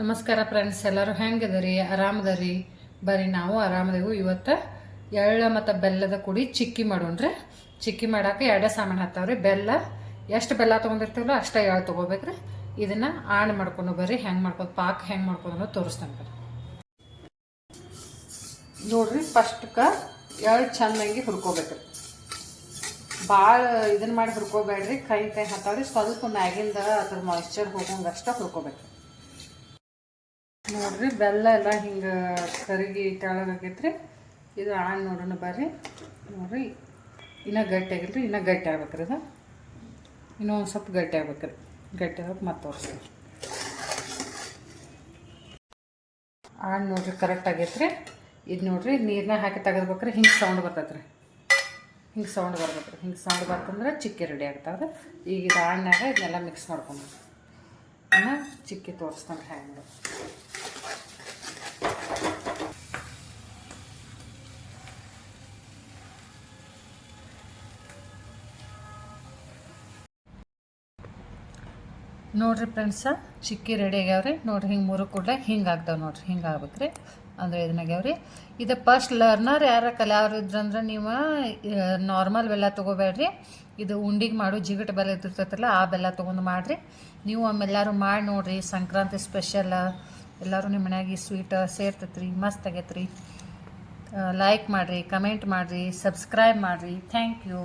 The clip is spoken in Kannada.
ನಮಸ್ಕಾರ ಫ್ರೆಂಡ್ಸ್ ಎಲ್ಲರೂ ಹೆಂಗದರಿ ಆರಾಮದರಿ? ಬರೀ ನಾವು ಆರಾಮದೇವು. ಇವತ್ತು ಎಳ್ಳ ಮತ್ತು ಬೆಲ್ಲದ ಕುಡಿ ಚಿಕ್ಕಿ ಮಾಡೋಣ್ರಿ. ಚಿಕ್ಕಿ ಮಾಡಕ್ಕೆ ಎರಡೇ ಸಾಮಾನು ಹಾಕ್ತಾವ್ರಿ ಬೆಲ್ಲ, ಎಷ್ಟು ಬೆಲ್ಲ ತೊಗೊಂಡಿರ್ತೀವಲ್ಲ ಅಷ್ಟೇ ಎಳ್ಳು ತೊಗೋಬೇಕ್ರಿ. ಇದನ್ನು ಆಣ್ ಮಾಡ್ಕೊಂಡು ಬರ್ರಿ. ಹೆಂಗೆ ಮಾಡ್ಕೊಂಡು ಪಾಕ್ ಹೆಂಗೆ ಮಾಡ್ಕೊಂಡು ತೋರಿಸ್ತಾನೆ ಬರ್ರಿ. ನೋಡ್ರಿ ಫಸ್ಟ್ಕ ಎಳ್ಳು ಚಂದಂಗೆ ಹುರ್ಕೋಬೇಕ್ರಿ. ಭಾಳ ಇದನ್ನ ಮಾಡಿ ಹುರ್ಕೋಬೇಡ್ರಿ. ಕೈ ಕೈ ಹತ್ತಾವ್ರಿ. ಸ್ವಲ್ಪ ಮ್ಯಾಗಿಂದ ಅದ್ರ ಮಾಯಿಶ್ಚರ್ ಹೋಗಂಗೆ ಅಷ್ಟೇ ಹುರ್ಕೋಬೇಕು ನೋಡ್ರಿ, ಬೆಲ್ಲ ಎಲ್ಲ ಹಿಂಗೆ ಕರಗಿ ತೆಳಗಾಗೈತ್ರಿ ಇದು ಆಣ್ ನೋಡೋಣ ಬರ್ರಿ. ನೋಡ್ರಿ, ಇನ್ನೂ ಗಟ್ಟಿ ಆಗಿಲ್ರಿ, ಇನ್ನೂ ಗಟ್ಟಿ ಆಗ್ಬೇಕ್ರಿ ಇದು. ಇನ್ನೂ ಒಂದು ಸ್ವಲ್ಪ ಗಟ್ಟಿ ಆಗ್ಬೇಕ್ರಿ. ಗಟ್ಟಿ ಆಗಿ ಮತ್ತೆ ತೋರಿಸ್ತೀನಿ. ಆಣ್ ನೋಡ್ರಿ ಕರೆಕ್ಟ್ ಆಗೈತ್ರಿ. ಇದು ನೋಡ್ರಿ ನೀರನ್ನ ಹಾಕಿ ತೆಗೆದ್ಬೇಕ್ರಿ ಹಿಂಗೆ ಸೌಂಡ್ ಬರ್ತೈತ್ರಿ. ಹಿಂಗೆ ಸೌಂಡ್ ಬರ್ಬೇಕ್ರಿ ಹಿಂಗೆ ಸೌಂಡ್ ಬರ್ತಂದ್ರೆ ಚಿಕ್ಕಿ ರೆಡಿ ಆಗ್ತದೆ ಈಗ ಇದು ಆಣ್ಣಾಗ ಇದನ್ನೆಲ್ಲ ಮಿಕ್ಸ್ ಮಾಡ್ಕೊಂಡು ಚಿಕ್ಕಿ ತೋರಿಸ್ತಾನೆ ಹೆಂಗೆ ನೋಡ್ರಿ ಫ್ರೆಂಡ್ಸ, ಚಿಕ್ಕಿ ರೆಡಿ ಆಗ್ಯಾವ್ರಿ. ನೋಡ್ರಿ ಹಿಂಗೆ ಮೂರು ಕೂಡಲೇ ಹಿಂಗೆ ಆಗ್ತಾವೆ ನೋಡ್ರಿ, ಹಿಂಗೆ ಆಗ್ಬೇಕ್ರಿ. ಅಂದ್ರೆ ಇದನ್ನಾಗ್ಯಾವ್ರಿ ಇದು ಫಸ್ಟ್ ಲರ್ನರ್ ಯಾರ ಇದ್ರಂದ್ರೆ ನೀವು ನಾರ್ಮಲ್ ಬೆಲ್ಲ ತೊಗೋಬೇಡ್ರಿ. ಇದು ಉಂಡಿಗೆ ಮಾಡು ಜಿಗಟ್ ಬೆಲ್ಲ ಇದ್ದಿರ್ತೈತಲ್ಲ ಆ ಬೆಲ್ಲ ತೊಗೊಂಡು ಮಾಡಿರಿ. ನೀವು ಒಮ್ಮೆಲ್ಲರೂ ಮಾಡಿ ನೋಡಿರಿ, ಸಂಕ್ರಾಂತಿ ಸ್ಪೆಷಲ್ ಎಲ್ಲರೂ ನಿಮ್ಮ ಮನ್ಯಾಗ ಈ ಸ್ವೀಟ್ ಸೇರ್ತೈತ್ರಿ, ಮಸ್ತ್ ಆಗೈತ್ರಿ. ಲೈಕ್ ಮಾಡಿರಿ ಕಮೆಂಟ್ ಮಾಡಿರಿ ಸಬ್ಸ್ಕ್ರೈಬ್ ಮಾಡಿರಿ. Thank you